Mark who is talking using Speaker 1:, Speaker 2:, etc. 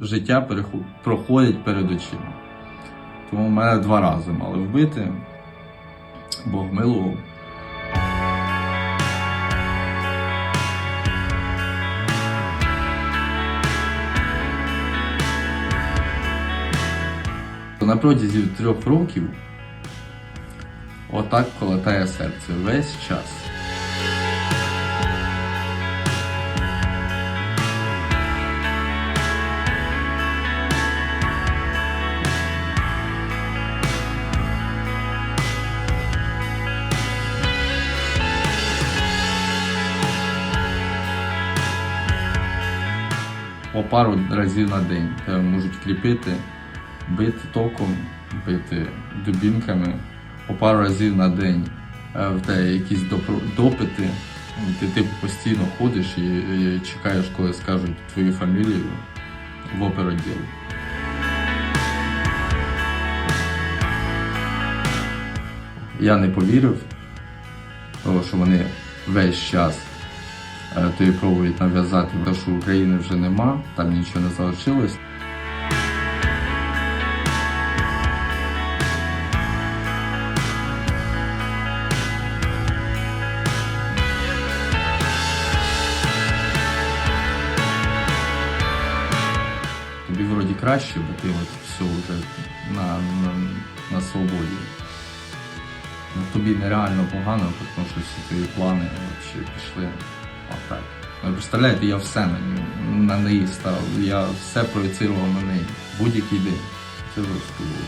Speaker 1: життя проходить перед очима. Тому мене два рази мали вбити, Бог милував. На протязі трьох років отак колотає серце весь час. По пару разів на день тебе можуть кріпити, бити током, бити дубінками по пару разів на день. Е, В тебе якісь допити. Ну, Ти типу постійно ходиш і, чекаєш, коли скажуть твою фамілію в опероділ. Я не повірив, що вони весь час е, тобі пробують нав'язати, що України вже нема, там нічого не залишилось. Тобі вроді краще, бо ти от все вже на, на, на свободі. Ну, тобі нереально погано, тому що всі твої плани взагалі пішли отак. Ви представляєте, я все на, ню- на неї став. я все проєцирував на неї. Будь-який день. Це жорстко було.